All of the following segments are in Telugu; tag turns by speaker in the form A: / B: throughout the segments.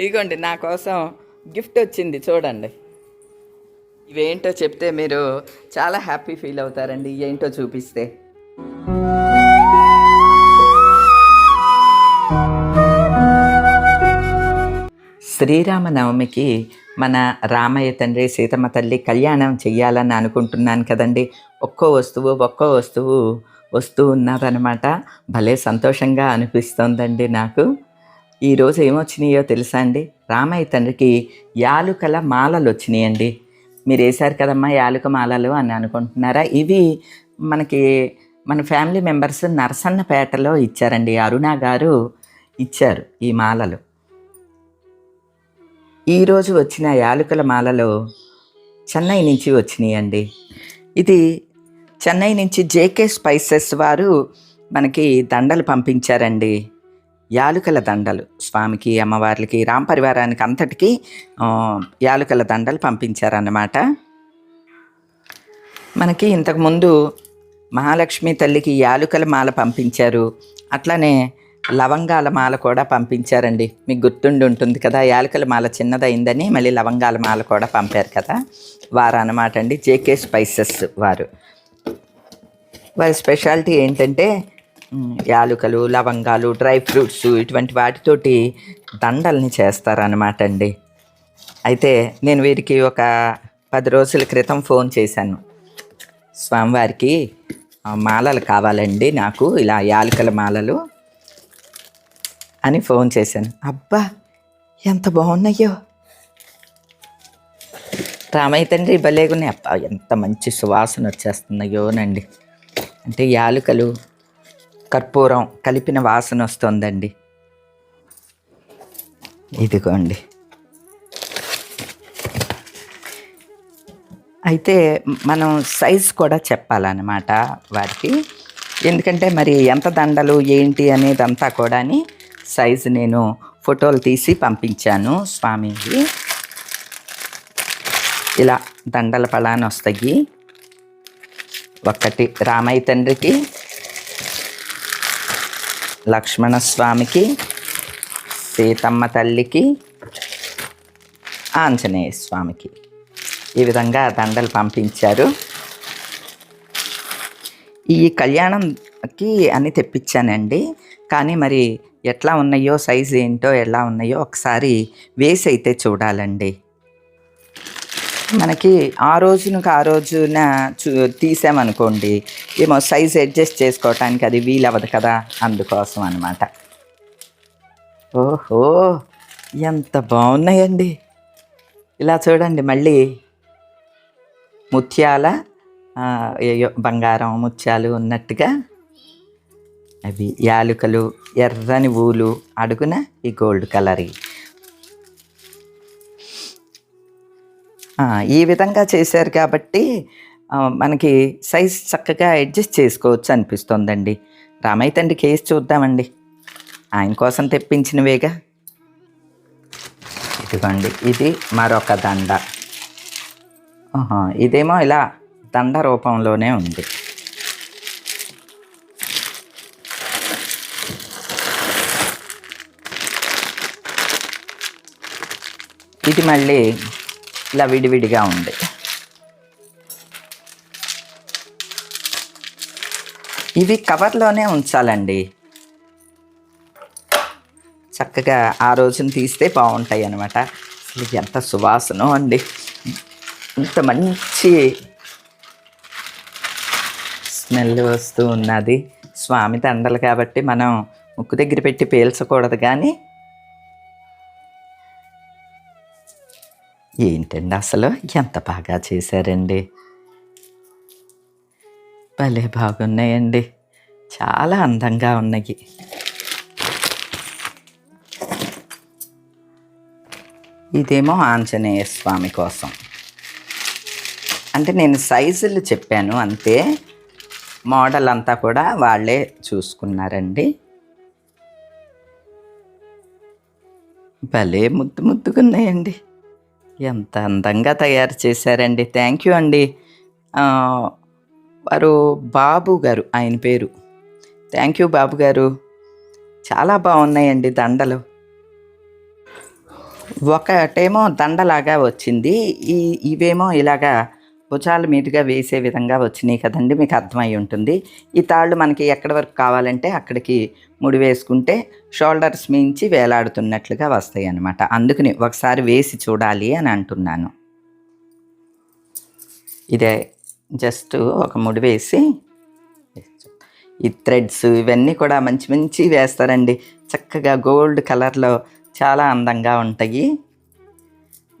A: ఇదిగోండి నా కోసం గిఫ్ట్ వచ్చింది చూడండి. ఇవేంటో చెప్తే మీరు చాలా హ్యాపీ ఫీల్ అవుతారండి ఏంటో చూపిస్తే. శ్రీరామనవమికి మన రామయ్య తండ్రి సీతమ్మ తల్లి కళ్యాణం చెయ్యాలని అనుకుంటున్నాను కదండి. ఒక్కో వస్తువు ఒక్కో వస్తువు వస్తూ ఉన్నదనమాట భలే సంతోషంగా అనిపిస్తోందండి నాకు. ఈరోజు ఏమొచ్చినాయో తెలుసా అండి? రామయ్య తండ్రికి యాలుకల మాలలు వచ్చినాయండి మీరు వేశారు కదమ్మా యాలుక మాలలు అని అనుకుంటున్నారా? ఇవి మనకి మన ఫ్యామిలీ మెంబర్స్ నరసన్నపేటలో ఇచ్చారండి. అరుణ గారు ఇచ్చారు ఈ మాలలు. ఈరోజు వచ్చిన యాలుకల మాలలో చెన్నై నుంచి వచ్చినాయండి. ఇది చెన్నై నుంచి జేకే స్పైసెస్ వారు మనకి దండలు పంపించారండి. యాలుకల దండలు. స్వామికి అమ్మవార్లకి రామ్ పరివారానికి అంతటికి యాలుకల దండలు పంపించారన్నమాట. మనకి ఇంతకుముందు మహాలక్ష్మి తల్లికి యాలుకల మాల పంపించారు. అట్లానే లవంగాల మాల కూడా పంపించారండి. మీకు గుర్తుండి ఉంటుంది కదా యాలకల మాల చిన్నదైందని మళ్ళీ లవంగాల మాల కూడా పంపారు కదా. వారు అన్నమాట అండి జేకే స్పైసెస్ వారు. వారి స్పెషాలిటీ ఏంటంటే యాలుకలు లవంగాలు డ్రై ఫ్రూట్స్ ఇటువంటి వాటితోటి దండల్ని చేస్తారన్నమాట అండి అయితే నేను వీరికి ఒక పది రోజుల క్రితం ఫోన్ చేశాను. స్వామివారికి మాలలు కావాలండి నాకు ఇలా యాలకల మాలలు అని ఫోన్ చేశాను. అబ్బా ఎంత బాగున్నాయో. రామయ్య తండ్రి భలేగున్నాయి అబ్బా ఎంత మంచి సువాసన వచ్చేస్తున్నాయోనండి అంటే యాలుకలు కర్పూరం కలిపిన వాసన వస్తుందండి. ఇదిగోండి. అయితే మనం సైజ్ కూడా చెప్పాలన్నమాట వారికి. ఎందుకంటే మరి ఎంత దండలు ఏంటి అనేది అంతా కూడా సైజు నేను ఫోటోలు తీసి పంపించాను స్వామికి ఇలా దండల పళాన్ని వస్తాయి. ఒకటి రామయ్య తండ్రికి లక్ష్మణ స్వామికి సీతమ్మ తల్లికి ఆంజనేయ స్వామికి. ఈ విధంగా దండలు పంపించారు. ఈ కళ్యాణంకి అన్నీ తెప్పించానండి. కానీ మరి ఎట్లా ఉన్నాయో సైజు ఏంటో ఎలా ఉన్నాయో ఒకసారి వేసి అయితే చూడాలండి. మనకి ఆ రోజునకు ఆ రోజున చూ తీసామనుకోండి ఏమో సైజ్ అడ్జస్ట్ చేసుకోవటానికి అది వీలవ్వదు కదా అందుకోసం అనమాట ఓహో ఎంత బాగున్నాయండి. ఇలా చూడండి మళ్ళీ. ముత్యాల బంగారం ముత్యాలు ఉన్నట్టుగా. అవి యాలుకలు ఎర్రని ఊలు అడుగున ఈ గోల్డ్ కలర్ ఈ విధంగా చేశారు కాబట్టి మనకి సైజ్ చక్కగా అడ్జస్ట్ చేసుకోవచ్చు అనిపిస్తోందండి. రామయ్య తండ్రి కేసు చూద్దామండి. ఆయన కోసం తెప్పించినవేగా. ఇదిగోండి ఇది మరొక దండ. ఇదేమో ఇలా దండ రూపంలోనే ఉంది. ఇది మళ్ళీ ఇలా విడివిడిగా ఉంది. ఇవి కవర్లోనే ఉంచాలండి. చక్కగా ఆ రోజున తీస్తే బాగుంటాయి అన్నమాట. అసలు ఎంత సువాసనో అండి. ఇంత మంచి స్మెల్ వస్తూ ఉన్నది. స్వామి దండలు కాబట్టి మనం ముక్కు దగ్గర పెట్టి పీల్చకూడదు కానీ ఏంటండి? అసలు ఎంత బాగా చేశారండి? భలే బాగున్నాయండి. చాలా అందంగా ఉన్నాయి. ఇదేమో ఆంజనేయ స్వామి కోసం. అంటే నేను సైజులు చెప్పాను అంతే. మోడల్ అంతా కూడా వాళ్ళే చూసుకున్నారండి. భలే ముద్దు ముద్దుగున్నాయండి. ఎంత అందంగా తయారు చేశారండి. థ్యాంక్ యూ అండి. వారు బాబు గారు ఆయన పేరు. థ్యాంక్ యూ బాబు గారు. చాలా బాగున్నాయండి దండలు. ఒకటేమో దండలాగా వచ్చింది. ఈ ఇవేమో ఇలాగా భుజాల మీదుగా వేసే విధంగా వచ్చినాయి కదండి. మీకు అర్థమై ఉంటుంది. ఈ తాళ్ళు మనకి ఎక్కడి వరకు కావాలంటే అక్కడికి ముడి వేసుకుంటే షోల్డర్స్ మించి వేలాడుతున్నట్లుగా వస్తాయి అన్నమాట అందుకని ఒకసారి వేసి చూడాలి అని అంటున్నాను. ఇదే జస్ట్ ఒక ముడి వేసి ఈ థ్రెడ్స్ ఇవన్నీ కూడా మంచి మంచి వేస్తారండి. చక్కగా గోల్డ్ కలర్లో చాలా అందంగా ఉంటాయి.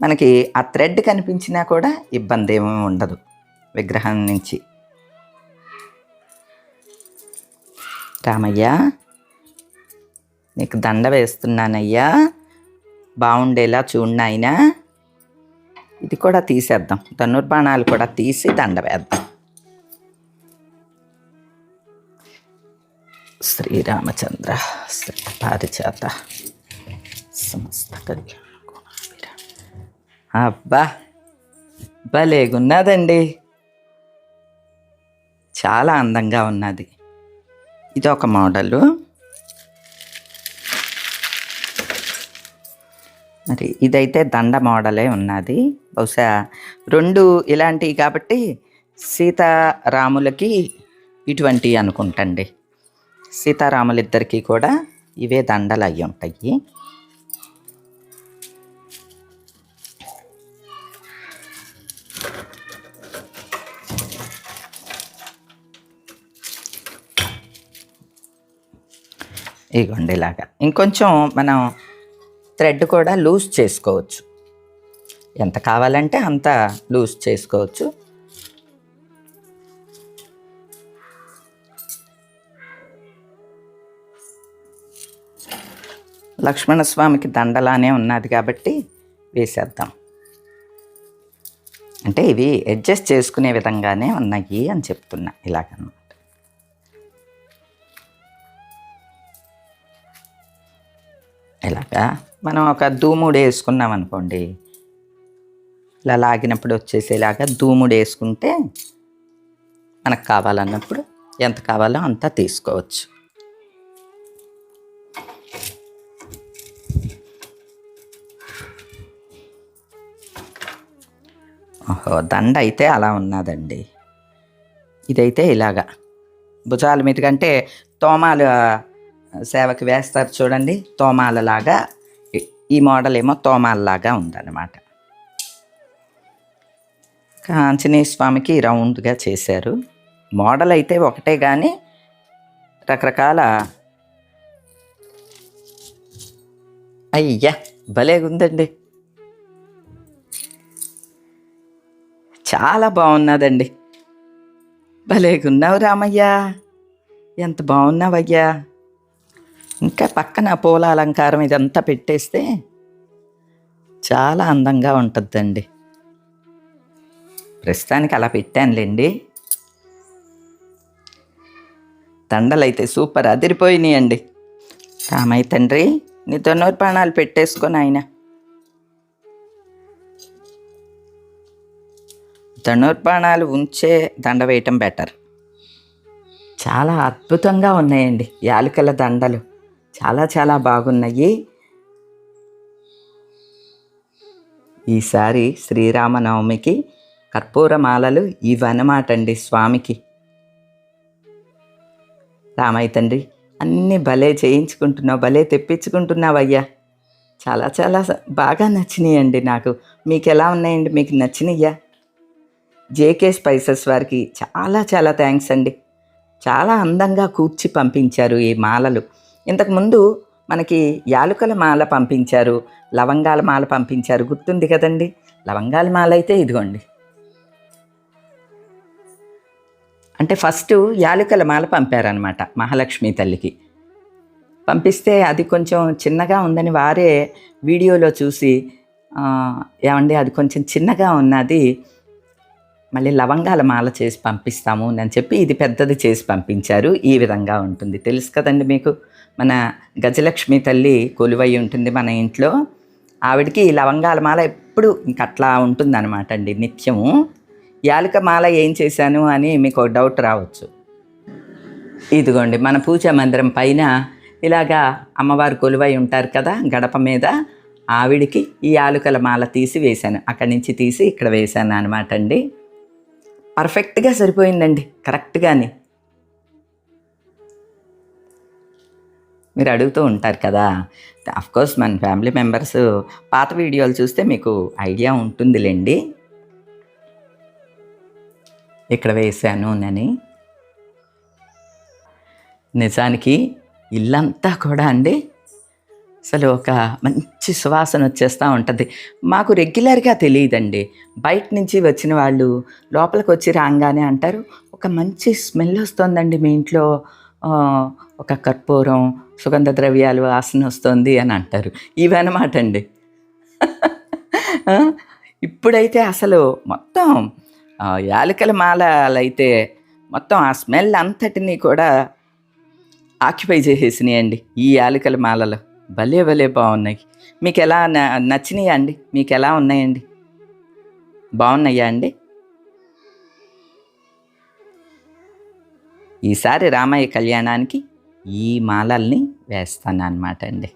A: మనకి ఆ థ్రెడ్ కనిపించినా కూడా ఇబ్బంది ఏమీ ఉండదు విగ్రహం నుంచి. రామయ్య నీకు దండ వేస్తున్నానయ్యా. బాగుండేలా చూడినాయినా ఇది కూడా తీసేద్దాం. ధనుర్బాణాలు కూడా తీసి దండ వేద్దాం. శ్రీరామచంద్ర శ్రీ పారిచాత సమస్త కళ్యాణ అబ్బా భలేగున్నదండి చాలా అందంగా ఉన్నది. ఇది ఒక మోడలు. మరి ఇదైతే దండ మోడలే ఉన్నది. బహుశా రెండు ఇలాంటివి కాబట్టి సీతారాములకి ఇటువంటివి అనుకుంటండి. సీతారాములిద్దరికీ కూడా ఇవే దండలు అయి ఉంటాయి. ఇగోండి ఇలాగా. ఇంకొంచెం మనం థ్రెడ్ కూడా లూజ్ చేసుకోవచ్చు. ఎంత కావాలంటే అంత లూజ్ చేసుకోవచ్చు. లక్ష్మణస్వామికి దండలానే ఉన్నది కాబట్టి వేసేద్దాం. అంటే ఇవి అడ్జస్ట్ చేసుకునే విధంగానే ఉన్నాయి అని చెప్తున్నా ఇలాగన్నమాట ఇలాగా మనం ఒక దూముడు వేసుకున్నాం అనుకోండి ఇలా లాగినప్పుడు వచ్చేసేలాగా దూముడు వేసుకుంటే మనకు కావాలన్నప్పుడు ఎంత కావాలో అంత తీసుకోవచ్చు. ఓహో దండ అయితే అలా ఉన్నదండి. ఇదైతే ఇలాగా. భుజాల మీద కంటే తోమాలు సేవకి వేస్తారు చూడండి తోమాలలాగా ఈ- మోడల్ ఏమో తోమాల్లాగా ఉందన్నమాట. ఆంజనేయ స్వామికి రౌండ్గా చేశారు. మోడల్ అయితే ఒకటే కానీ రకరకాల అయ్యా భలేగుందండి చాలా బాగున్నదండి. భలేగున్నావు రామయ్య. ఎంత బాగున్నావయ్యా. ఇంకా పక్కన పూల అలంకారం ఇదంతా పెట్టేస్తే చాలా అందంగా ఉంటుందండి. ప్రస్తుతానికి అలా పెట్టానులేండి. దండలైతే సూపర్ అదిరిపోయినాయండి. రామయ్య తండ్రి నీ ప్రాణాలు పెట్టేసుకొని ఆయన ధనుర్బాణాలు ఉంచే దండ వేయటం బెటర్. చాలా అద్భుతంగా ఉన్నాయండి యాలకుల దండలు. చాలా చాలా బాగున్నాయి. ఈసారి శ్రీరామనవమికి కర్పూర మాలలు ఇవన్నమాట అండి స్వామికి. రామయ్య తండ్రి అన్నీ భలే చేయించుకుంటున్నావు భలే తెప్పించుకుంటున్నావయ్యా. చాలా చాలా బాగా నచ్చినాయండి నాకు. మీకు ఎలా ఉన్నాయండి? మీకు నచ్చినయ్యా? జేకే స్పైసెస్ వారికి చాలా చాలా థ్యాంక్స్ అండి. చాలా అందంగా కూర్చి పంపించారు ఈ మాలలు. ఇంతకుముందు మనకి యాలుకల మాల పంపించారు లవంగాల మాల పంపించారు. గుర్తుంది కదండి? లవంగాల మాల అయితే ఇదిగోండి. అంటే ఫస్ట్ యాలుకల మాల పంపారనమాట మహాలక్ష్మి తల్లికి. పంపిస్తే అది కొంచెం చిన్నగా ఉందని వారే వీడియోలో చూసి ఏమండి అది కొంచెం చిన్నగా ఉన్నది మళ్ళీ లవంగాల మాల చేసి పంపిస్తాము అని చెప్పి ఇది పెద్దది చేసి పంపించారు. ఈ విధంగా ఉంటుంది. తెలుసు కదండి మీకు? మన గజలక్ష్మి తల్లి కొలువై ఉంటుంది మన ఇంట్లో. ఆవిడకి లవంగాల మాల ఎప్పుడు ఇంక అట్లా ఉంటుంది అనమాట అండి నిత్యము. యాలక మాల ఏం చేశాను అని మీకు డౌట్ రావచ్చు. ఇదిగోండి మన పూజా మందిరం పైన ఇలాగా అమ్మవారు కొలువై ఉంటారు కదా గడప మీద. ఆవిడికి ఈ ఆలుకల మాల తీసి వేశాను. అక్కడి నుంచి తీసి ఇక్కడ వేశాను అనమాట అండి. పర్ఫెక్ట్గా సరిపోయిందండి కరెక్ట్గానే మీరు అడుగుతూ ఉంటారు కదా. కోర్స్ మన ఫ్యామిలీ మెంబర్స్ పాత వీడియోలు చూస్తే మీకు ఐడియా ఉంటుందిలేండి. ఇక్కడ వేసాను అని నిజానికి ఇల్లంతా కూడా అండి. అసలు ఒక మంచి సువాసన వచ్చేస్తూ ఉంటుంది. మాకు రెగ్యులర్గా తెలియదండి. బయట నుంచి వచ్చిన వాళ్ళు లోపలికి వచ్చి రాగానే అంటారు. ఒక మంచి స్మెల్ వస్తుందండి మీ ఇంట్లో. ఒక కర్పూరం సుగంధ ద్రవ్యాలు వాసన వస్తుంది అని అంటారు. ఇవన్నమాట అండి ఇప్పుడైతే అసలు మొత్తం యాలకల మాలలైతే మొత్తం ఆ స్మెల్ అంతటినీ కూడా ఆక్యుపై చేసేసినాయండి ఈ యాలకల మాలలు. భలే భలే బాగున్నాయి. మీకు ఎలా న- నచ్చినాయా అండి? మీకు ఎలా ఉన్నాయండి? బాగున్నాయా అండి? ఈసారి రామయ్య కళ్యాణానికి ఈ మాలల్ని వేస్తాను అనమాట అండి.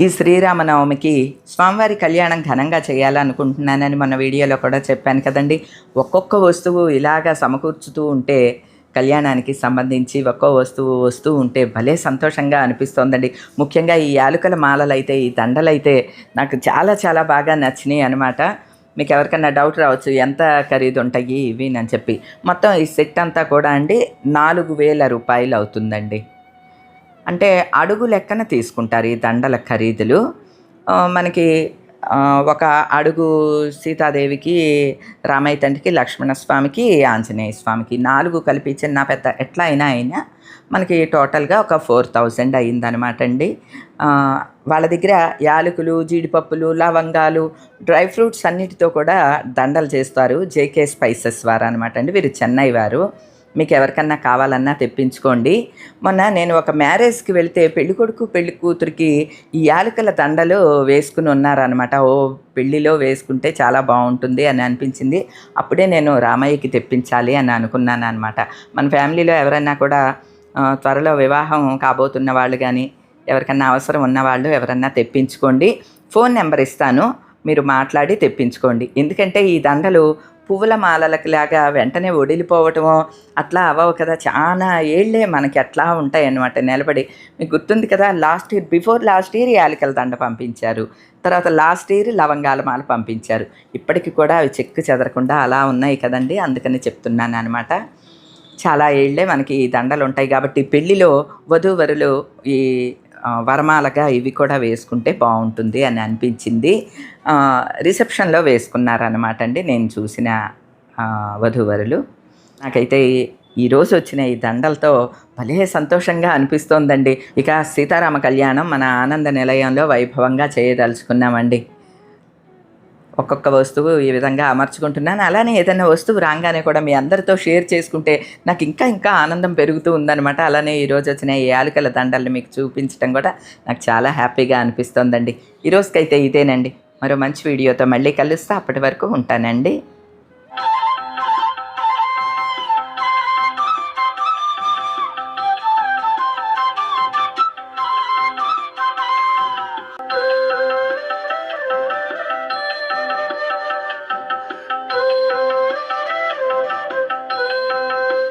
A: ఈ శ్రీరామనవమికి స్వామివారి కళ్యాణం ఘనంగా చేయాలనుకుంటున్నానని మన వీడియోలో కూడా చెప్పాను కదండి. ఒక్కొక్క వస్తువు ఇలాగా సమకూర్చుతూ ఉంటే కళ్యాణానికి సంబంధించి ఒక్కో వస్తువు వస్తూ ఉంటే భలే సంతోషంగా అనిపిస్తోందండి. ముఖ్యంగా ఈ యాలుకల మాలలైతే ఈ దండలు అయితే నాకు చాలా చాలా బాగా నచ్చినాయి అనమాట మీకు ఎవరికైనా డౌట్ రావచ్చు ఎంత ఖరీదు ఉంటాయి ఇవి అని చెప్పి. మొత్తం ఈ సెట్ అంతా కూడా అండి నాలుగు వేల రూపాయలు అవుతుందండి. అంటే అడుగు లెక్కన తీసుకుంటారు ఈ దండల ఖరీదులు. మనకి ఒక అడుగు సీతాదేవికి రామయ్య తండ్రికి లక్ష్మణ స్వామికి ఆంజనేయ స్వామికి నాలుగు కలిపి చిన్న పెద్ద ఎట్లా అయినా అయినా మనకి టోటల్గా ఒక ఫోర్ థౌజండ్ అయ్యిందనమాట అండి. వాళ్ళ దగ్గర యాలకులు జీడిపప్పులు లవంగాలు డ్రై ఫ్రూట్స్ అన్నిటితో కూడా దండలు చేస్తారు. జేకే స్పైసెస్ వారు అనమాట అండి. వీరు చెన్నై వారు. మీకు ఎవరికన్నా కావాలన్నా తెప్పించుకోండి. మొన్న నేను ఒక మ్యారేజ్కి వెళితే పెళ్ళి కొడుకు పెళ్ళి కూతురికి ఈ యాలకల దండలు వేసుకుని ఉన్నారనమాట ఓ పెళ్ళిలో వేసుకుంటే చాలా బాగుంటుంది అని అనిపించింది. అప్పుడే నేను రామయ్యకి తెప్పించాలి అని అనుకున్నాను అనమాట మన ఫ్యామిలీలో ఎవరైనా కూడా త్వరలో వివాహం కాబోతున్న వాళ్ళు కానీ ఎవరికన్నా అవసరం ఉన్న వాళ్ళు ఎవరన్నా తెప్పించుకోండి. ఫోన్ నెంబర్ ఇస్తాను. మీరు మాట్లాడి తెప్పించుకోండి. ఎందుకంటే ఈ దండలు పువ్వుల మాలలకు లాగా వెంటనే ఒడిలిపోవటమో అట్లా అవ్వవు కదా. చాలా ఏళ్ళే మనకి అట్లా ఉంటాయి అన్నమాట నిలబడి. మీకు గుర్తుంది కదా last year before last year యాలకల దండ పంపించారు. తర్వాత లాస్ట్ ఇయర్ లవంగాల మాల పంపించారు. ఇప్పటికి కూడా అవి చెక్కు చెదరకుండా అలా ఉన్నాయి కదండి అందుకని చెప్తున్నాను అనమాట చాలా ఏళ్ళే మనకి ఈ దండలు ఉంటాయి కాబట్టి పెళ్ళిలో వధూవరులు ఈ వరమాలగా ఇవి కూడా వేసుకుంటే బాగుంటుంది అని అనిపించింది. రిసెప్షన్లో వేసుకున్నారనమాట అండి నేను చూసిన వధూవరులు. నాకైతే ఈరోజు ఈ రోజు వచ్చిన ఈ దండలతో భలే సంతోషంగా అనిపిస్తోందండి. ఇక సీతారామ కళ్యాణం మన ఆనంద నిలయంలో వైభవంగా చేయదలుచుకున్నామండి. ఒక్కొక్క వస్తువు ఈ విధంగా అమర్చుకుంటున్నాను. అలానే ఏదైనా వస్తువు రాగానే కూడా మీ అందరితో షేర్ చేసుకుంటే నాకు ఇంకా ఇంకా ఆనందం పెరుగుతూ ఉందన్నమాట. అలానే ఈరోజు వచ్చిన ఈ యాలకల దండల్ని మీకు చూపించడం కూడా నాకు చాలా హ్యాపీగా అనిపిస్తోందండి. ఈరోజుకైతే ఇదేనండి. మరో మంచి వీడియోతో మళ్ళీ కలుస్తా. అప్పటి వరకు ఉంటానండి.